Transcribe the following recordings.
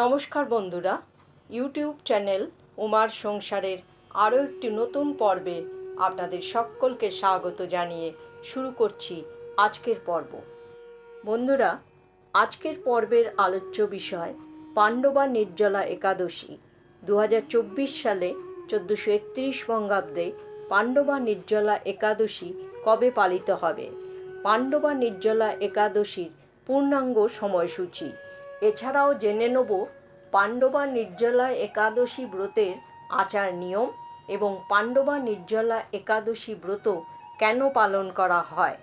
নমস্কার বন্ধুরা YouTube channel উমার সংসারের আরও একটি নতুন পর্বে আপনাদের সকলকে স্বাগত জানিয়ে শুরু করছি আজকের পর্ব। বন্ধুরা, আজকের পর্বের আলোচ্য বিষয় পাণ্ডবা নির্জলা একাদশী। দু হাজার চব্বিশ সালে চোদ্দোশো একত্রিশ বঙ্গাব্দে পাণ্ডবা নির্জলা একাদশী কবে পালিত হবে? পাণ্ডবা নির্জলা একাদশীর পূর্ণাঙ্গ সময়সূচি এছাড়াও জেনে নেব পাণ্ডবা নির্জলা একাদশী ব্রতের আচার নিয়ম এবং পাণ্ডবা নির্জলা একাদশী ব্রত কেন পালন করা হয়।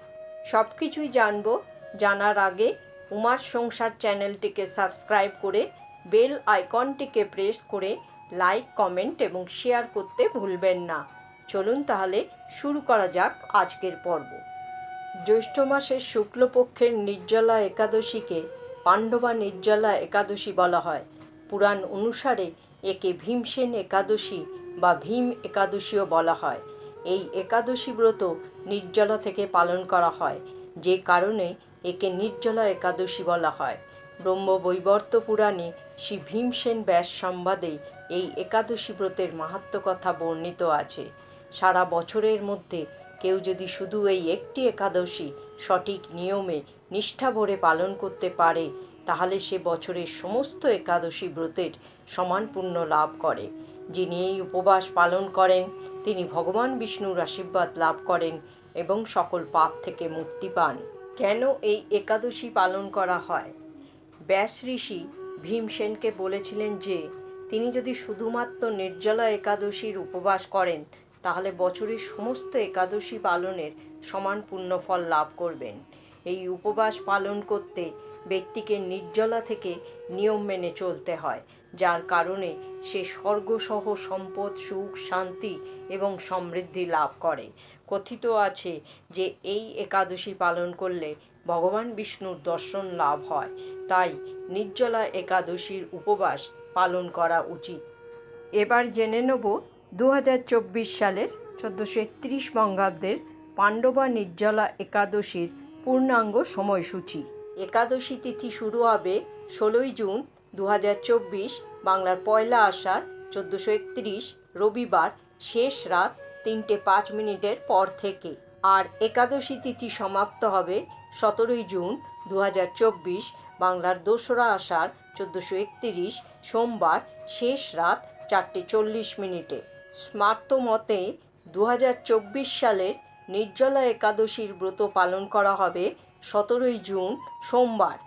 সব কিছুই জানব জানার আগে উমার সংসার চ্যানেলটিকে সাবস্ক্রাইব করে বেল আইকনটিকে প্রেস করে লাইক, কমেন্ট এবং শেয়ার করতে ভুলবেন না। চলুন তাহলে শুরু করা যাক আজকের পর্ব। জ্যৈষ্ঠ মাসের শুক্লপক্ষের নির্জলা একাদশীকে পাণ্ডবা নির্জলা একাদশী বলা হয়। পুরাণ অনুসারে একে ভীমসেন একাদশী বা ভীম একাদশীও বলা হয়। এই একাদশী ব্রত নির্জলা থেকে পালন করা হয়, যে কারণে একে নির্জলা একাদশী বলা হয়। ব্রহ্মবৈবর্ত পুরাণে শ্রী ভীমসেন ব্যাস সংবাদে এই একাদশী ব্রতের মাহাত্ম কথা বর্ণিত আছে। সারা বছরের মধ্যে কেউ যদি শুধু এই একটি একাদশী সঠিক নিয়মে নিষ্ঠা ভরে পালন করতে পারে, তাহলে সে বছরের সমস্ত একাদশী ব্রতের সমান পুণ্য লাভ করে। যিনি এই উপবাস পালন করেন, তিনি ভগবান বিষ্ণুর আশীর্বাদ লাভ করেন এবং সকল পাপ থেকে মুক্তি পান। কেন এই একাদশী পালন করা হয়? ব্যাস ঋষি ভীমসেনকে বলেছিলেন যে, তিনি যদি শুধুমাত্র নির্জলা একাদশীর উপবাস করেন তাহলে বছরের সমস্ত একাদশী পালনের সমান পুণ্যফল লাভ করবেন। এই উপবাস পালন করতে ব্যক্তিকে নির্জলা থেকে নিয়ম মেনে চলতে হয়, যার কারণে সে স্বর্গসহ সম্পদ, সুখ, শান্তি এবং সমৃদ্ধি লাভ করে। কথিত আছে যে এই একাদশী পালন করলে ভগবান বিষ্ণুর দর্শন লাভ হয়, তাই নির্জলা একাদশীর উপবাস পালন করা উচিত। এবার জেনে নেব দু হাজার চব্বিশ সালের চোদ্দোশো একত্রিশ বঙ্গাব্দের পাণ্ডবা নির্জলা একাদশীর পূর্ণাঙ্গ সময়সূচি। একাদশী তিথি শুরু হবে ষোলোই জুন দু হাজার চব্বিশ, বাংলার পয়লা আষাঢ় চোদ্দোশো একত্রিশ, রবিবার শেষ রাত তিনটে পাঁচ মিনিটের পর থেকে। আর একাদশী তিথি সমাপ্ত হবে সতেরোই জুন দু হাজার চব্বিশ, বাংলার দোসরা আষাঢ় চোদ্দোশো একত্রিশ, সোমবার শেষ রাত চারটে চল্লিশ মিনিটে। স্মার্ত মতে দু হাজার চব্বিশ সালের নির্জলা একাদশীর ব্রত পালন করা হবে সতেরোই জুন, সোমবার।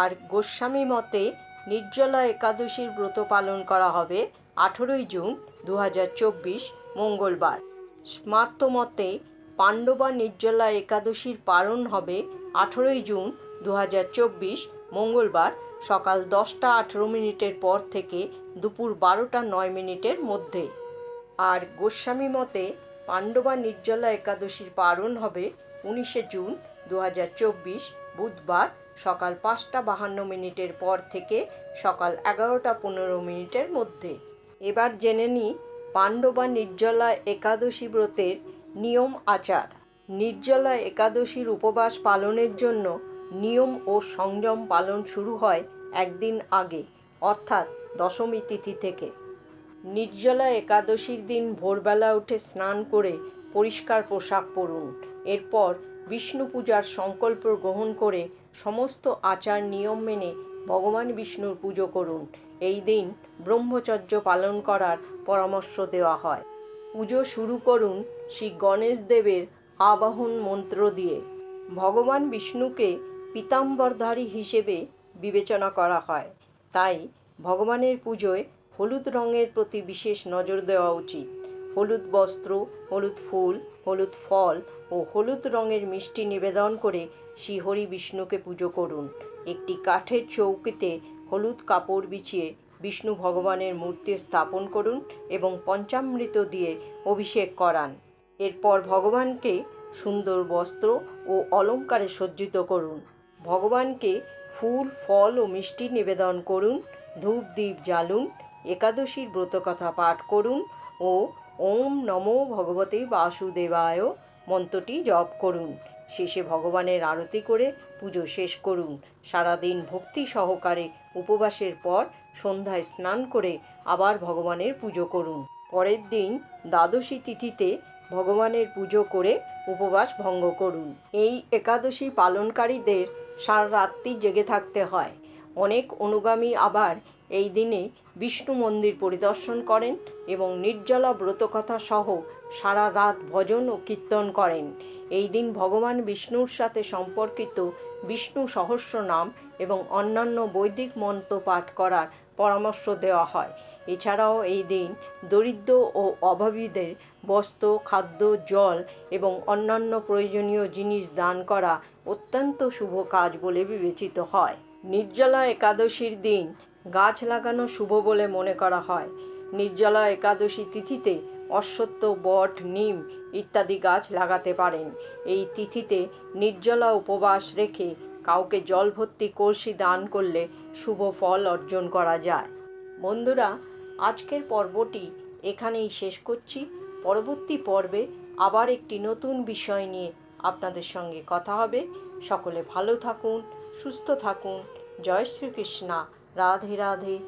আর গোস্বামী মতে নির্জলা একাদশীর ব্রত পালন করা হবে আঠেরোই জুন দু হাজার চব্বিশ, মঙ্গলবার। স্মার্ত মতে পাণ্ডবা নির্জলা একাদশীর পালন হবে আঠেরোই জুন দু হাজার চব্বিশ, মঙ্গলবার সকাল দশটা আঠেরো মিনিটের পর থেকে দুপুর বারোটা নয় মিনিটের মধ্যে। আর গোস্বামী মতে, পাণ্ডবা নির্জলা একাদশীর পালন হবে উনিশে জুন দু হাজার চব্বিশ, বুধবার সকাল পাঁচটা বাহান্ন মিনিটের পর থেকে সকাল এগারোটা পনেরো মিনিটের মধ্যে। এবার জেনে নিই পাণ্ডবা নির্জলা একাদশী ব্রতের নিয়ম আচার। নির্জলা একাদশীর উপবাস পালনের জন্য নিয়ম ও সংযম পালন শুরু হয় একদিন আগে, অর্থাৎ দশমী তিথি থেকে। নির্জলা একাদশীর দিন ভোরবেলা উঠে স্নান করে পরিষ্কার পোশাক পরুন। এরপর বিষ্ণু পূজার সংকল্প গ্রহণ করে সমস্ত আচার নিয়ম মেনে ভগবান বিষ্ণুর পুজো করুন। এই দিন ব্রহ্মচর্য পালন করার পরামর্শ দেওয়া হয়। পুজো শুরু করুন শ্রী গণেশ দেবের আবাহন মন্ত্র দিয়ে। ভগবান বিষ্ণুকে পীতাম্বরধারী হিসেবে বিবেচনা করা হয়। তাই ভগবানের পুজোয় হলুদ রঙের প্রতি বিশেষ নজর দেওয়া উচিত। হলুদ বস্ত্র, হলুদ ফুল, হলুদ ফল ও হলুদ রঙের মিষ্টি নিবেদন করে শ্রীহরি বিষ্ণুকে পুজো করুন। একটি কাঠের চৌকিতে হলুদ কাপড় বিছিয়ে বিষ্ণু ভগবানের মূর্তি স্থাপন করুন এবং পঞ্চামৃত দিয়ে অভিষেক করান। এরপর ভগবানকে সুন্দর বস্ত্র ও অলঙ্কারে সজ্জিত করুন। ভগবানকে ফুল, ফল ও মিষ্টি নিবেদন করুন, ধূপ দ্বীপ জ্বালুন, একাদশীর ব্রতকথা পাঠ করুন ও ওম নমো ভগবতে বাসুদেবায় মন্ত্রটি জপ করুন। শেষে ভগবানের আরতি করে পুজো শেষ করুন। সারাদিন ভক্তি সহকারে উপবাসের পর সন্ধ্যায় স্নান করে আবার ভগবানের পুজো করুন। পরের দিন দ্বাদশী তিথিতে ভগবানের পুজো করে উপবাস ভঙ্গ করুন। এই একাদশী পালনকারীদের সারা রাত্রি জেগে থাকতে হয়। অনেক অনুগামী আবার এই দিনে বিষ্ণু মন্দির পরিদর্শন করেন এবং নির্জলা ব্রতকথা সহ সারা রাত ভজন ও কীর্তন করেন। এই দিন ভগবান বিষ্ণুর সাথে সম্পর্কিত বিষ্ণু সহস্র নাম এবং অন্যান্য বৈদিক মন্ত্র পাঠ করার পরামর্শ দেওয়া হয়। এছাড়াও এই দিন দরিদ্র ও অভাবীদের বস্ত্র, খাদ্য, জল এবং অন্যান্য প্রয়োজনীয় জিনিস দান করা অত্যন্ত শুভ কাজ বলে বিবেচিত হয়। নির্জলা একাদশীর দিন গাছ লাগানো শুভ বলে মনে করা হয়। নির্জলা একাদশী তিথিতে অশ্বত্থ, বট, নিম ইত্যাদি গাছ লাগাতে পারেন। এই তিথিতে নির্জলা উপবাস রেখে কাউকে জল ভর্তি কলসি দান করলে শুভ ফল অর্জন করা যায়। বন্ধুরা আজকের পর্বটি এখানেই শেষ করছি। পরবর্তী পর্বে আবার একটি নতুন বিষয় নিয়ে আপনাদের সঙ্গে কথা হবে। সকলে ভালো থাকুন, সুস্থ থাকুন। জয় শ্রীকৃষ্ণা। রাধে রাধে।